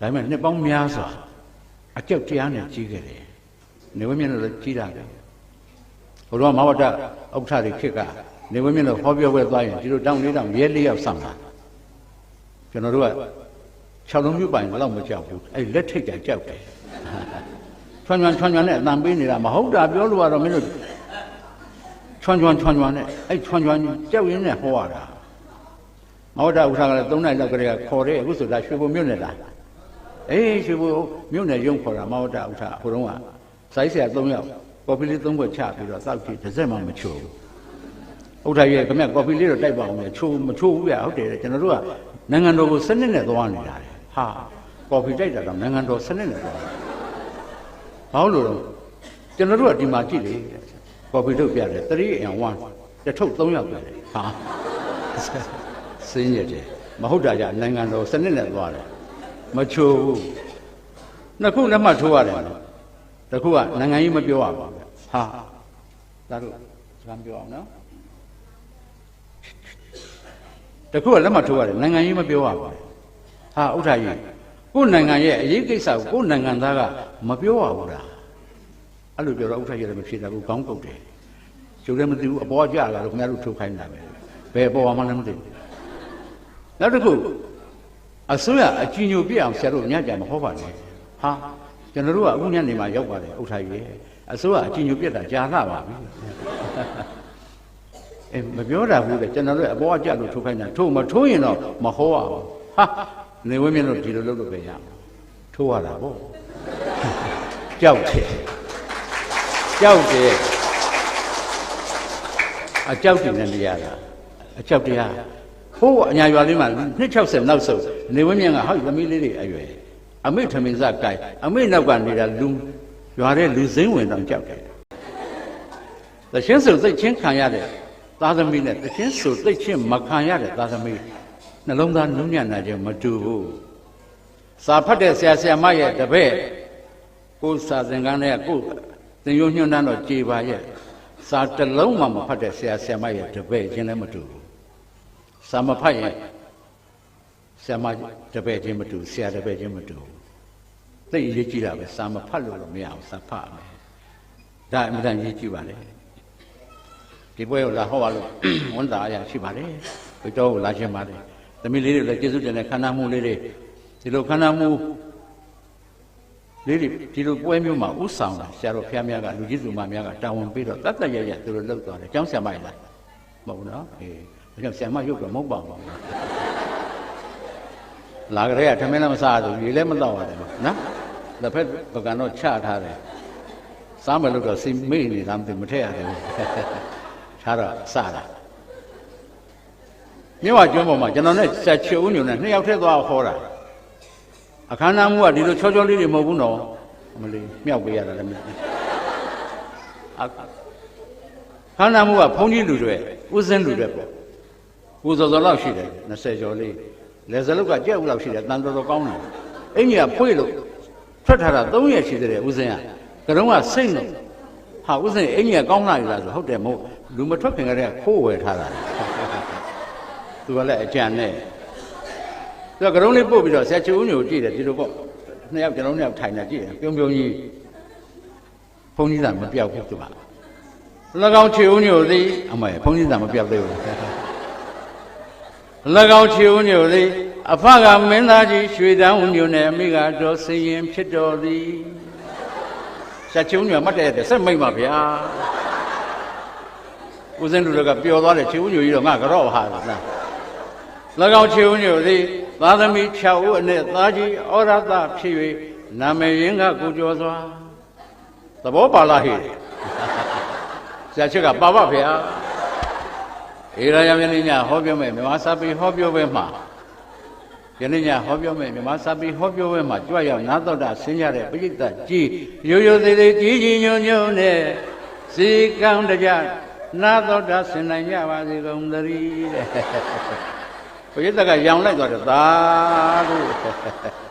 ဒါပေမဲ့နှစ်ပေါင်းများစွာအကြောက်တရားနဲ့ကြီးခဲ့တယ်နေဝင်းမြင့်လည်းကြီးတာပဲဘုရားမဝတ္တဥက္ခဋ္ဌတွေခေတ်ကနေဝင်းမြင့်လည်းဟောပြောပွဲသွားရင်ဒီလိုတောင်းလေးတောင်းရဲလေးယောက်ဆောင်တာကျွန်တော်တို့က6လုံးမြုပ်ပိုင်တော့မကြောက်ဘူးအဲ့လက်ထိတ်ကြကြောက်တယ်ချွမ်းချွမ်းချွမ်းချွမ်းနဲ့အတန်ပေးနေတာမဟုတ်တာပြောလို့ကတော့မင်းတို့ချွမ်းချွမ်းချွမ်းချွမ်းနဲ့အဲ့ချွမ်းချွမ်းကြောက်ရင်းနဲ့ဟောရတာမဟုတ်တာဥစ္စာကလည်း၃နိုင်လောက်ကလေးကခေါ်တယ်အခုဆိုတာရွှေဘုံမြုပ်နေတာ အေးရွှေဘုံမြုပ်နေရုံခေါ်တာမဟုတ်တာဥစ္စာဟိုတုန်းကစိုက်ဆရာ၃ယောက်ကော်ဖီလေး၃ဘွက်ချပြီးတော့စောက်ကြည့်တစ်စက်မှမချိုးဘူးဥထာရဲ့ခမကော်ဖီလေးတော့တိုက်ပါအောင်လေချိုးမချိုးဘူးဗျဟုတ်တယ်ကျွန်တော်တို့ကနိုင်ငံတော်ကိုစနစ်နဲ့သွားနေတာလေဟာကော်ဖီတိုက်တာတော့နိုင်ငံတော်စနစ်နဲ့သွားဘာလို့လဲကျွန်တော်တို့ကဒီမှာကြည့်လေကော်ဖီထုတ်ပြတယ်3 and 1တစ်ထုတ်3ယောက်ပြတယ်ဟာစင်းရတယ်မဟုတ်တာကြနိုင်ငံတော်စနစ်နဲ့သွားတယ် မချိုးဘူးနှစ်ခုလက်မှတ်ထိုးရတယ်နော်တခုကနိုင်ငံရေးမပြောရပါဘူးဟာဒါတို့စကားပြောအောင်နော်တခုကလက်မှတ်ထိုးရတယ်နိုင်ငံရေးမပြောရပါဘူးဟာဥထာကြီးကိုယ်နိုင်ငံရဲ့အရေးကိစ္စကိုကိုယ်နိုင်ငံသားကမပြောရဘူးလားအဲ့လိုပြောတော့ဥထာကြီးလည်းမဖြစ်တာဘူးခေါင်းကုတ်တယ်ကျုပ်လည်းမသိဘူးအပေါ်ကြလာတော့ခင်ဗျားတို့ထုတ်ခိုင်းတာပဲဘယ်ပေါ်မှလည်းမသိဘူးနောက်တစ်ခု အစိုးရအကြည်ညိုပြအောင်ဆရာတို့ညကြမဟောပါနဲ့ဟာကျွန်တော်တို့ကအခုညနေမှရောက်ပါတယ်ဥထာကြီးအစိုးရအကြည်ညိုပြတာကြာလာပါပြီအဲမပြောတာဘူးလေကျွန်တော်တို့အပေါ်အကြလို့ထုတ်ခိုင်းတာထို့မထိုးရင်တော့မဟောရဘူးဟာနေဝင်းမြင့်တို့ဒီလိုလုပ်လို့ပဲရမှာထိုးရတာပေါ့ကြောက်တယ်ကြောက်တယ်အကြောက်တယ်နဲ့နေရတာအကြောက်တရား ဟိုးအညာရွာလေးမှာ260နောက်ဆုံးနေဝင်းမြင့်ကဟောသမီးလေးတွေအရွယ်အမိထမင်းစကိုက်အမိနောက်ကနေတာလူရွာတဲ့လူစိမ့်ဝင်တော့ကြောက်တယ်။သချင်းဆိုသိချင်းခံရတဲ့သားသမီးနဲ့သချင်းဆိုသိချင်းမခံရတဲ့သားသမီးနှလုံးသားနုညံ့နာခြင်းမတူဘူး။စာဖတ်တဲ့ဆရာဆရာမရဲ့တပည့်ကိုယ်စာသင်္ကန်းနဲ့ကိုယ်သင်ရိုးညွှန်းတန်းတော့ကြေပါရဲ့စာတစ်လုံးမှမဖတ်တဲ့ဆရာဆရာမရဲ့တပည့်ချင်းလည်းမတူဘူး။ စာမဖတ်ရင်ဆရာမတပည့်ချင်းမတူဆရာတပည့်ချင်းမတူသိအရေးကြီးတာပဲစာမဖတ်လို့တော့မရအောင်စာဖတ်မယ်ဒါအမှန်တန်ရေးကြည့်ပါလေဒီပွဲကိုလာဟောပါလို့ဝန်တာအရာရှိပါတယ်ဘိတော်ကိုလာခြင်းပါတယ်သမီးလေးတွေလည်းကျေးဇူးတင်တဲ့ခန္ဓာမှုလေးတွေဒီလိုခန္ဓာမှုလေးတွေဒီလိုပွဲမျိုးမှာဥဆောင်တာဆရာတော်ဖျားများကလူကြီးစုမများကတာဝန်ပေးတော့တတ်တတ်ရရသူတို့လှုပ်သွားတယ်ကျောင်းဆရာမကြီးလားမဟုတ်ဘူးနော်အေး ဒါကြောင့်ဆရာမရုပ်တော့မဟုတ်ပါဘူးလာကြရထမင်းလည်းမစားဘူးရေလည်းမတော့ရတယ်နော်လက်ဖက်ပကံတော့ချထားတယ်စားမယ်လို့တော့စိမေ့နေလားမသိမထည့်ရတယ်ဘူးထားတော့စတာမြဝကျွန်းပေါ်မှာကျွန်တော်နဲ့ဆက်ချူဦးညုံနဲ့နှစ်ယောက်ထည့်သွားခေါ်တာအခမ်းအနားမှုကဒီလိုချောချောလေးတွေမဟုတ်ဘူးနော်အမလေးမြောက်ပေးရတာလည်းမသိအခမ်းအနားမှုကဘုန်းကြီးလူတွေဥစဉ်လူတွေပေါ့ ကိုစောစောလောက်ရှိတယ်20ကျော်လေးလေစလုတ်ကကြက်ဦးလောက်ရှိတယ်တန်တော်တော်ကောင်းတယ်အင်ကြီးကဖွေ့လို့ထွက်ထားတာ3ရက်ရှိသေးတယ်ဦးစင်းကကတုံးကစိတ်လို့ဟာဦးစင်းအင်ကြီးကကောင်းလာပြီလားဆိုဟုတ်တယ်မဟုတ်လူမထွက်ခင်ကတည်းကခိုးဝယ်ထားတာသူကလည်းအကြံနဲ့သူကကတုံးလေးပို့ပြီးတော့ဆရာချူဦးညိုကြည့်တယ်ဒီလိုပေါ့နှစ်ယောက်ကျွန်တော်နှစ်ယောက်ထိုင်နေကြည့်တယ်ပြုံပြုံကြီးဘုန်းကြီးသာမပြောက်ဘူးသူက၎င်းချူဦးညိုသည်အမေဘုန်းကြီးသာမပြောက်သေးဘူး၎ င်းချီဦးညိုသည်အဖကမင်းသားကြီးရွှေတန်းဦးညိုနဲ့အမိကတော့စင်ရင်ဖြစ်တော်သည်ဆက်ချုံညိုမှတ်တဲ့ဆက်မိတ်ပါဗျာဦးစင်းလူတွေကပျော်သွားတယ်ချီဦးညိုကြီးတော့ငါကြော့ဟာလား၎င်းချီဦးညိုသည်သားသမီး6ဦးအနက်သားကြီးဩရသဖြစ်၍နာမည်ရင်းကကိုကျော်စွာသဘောပါလားဟိဆရာချက်ကပါပါဗျာ ဧရာယမင်းညဟောပြောမယ်မြမစာပေဟောပြောပွဲမှာယနေ့ညဟောပြောမယ်မြမစာပေဟောပြောပွဲမှာကြွရောက်နာတော်တာဆင်းရတဲ့ပရိသတ်ကြီးရိုးရိုးသေးသေးကြီးကြီးညွန်းညွန်းနဲ့စီကံတကြနာတော်တာဆင်နိုင်ကြပါစေကုန်သတည်းတဲ့ပရိသတ်ကရောင်လိုက်သွားတယ်သာလို့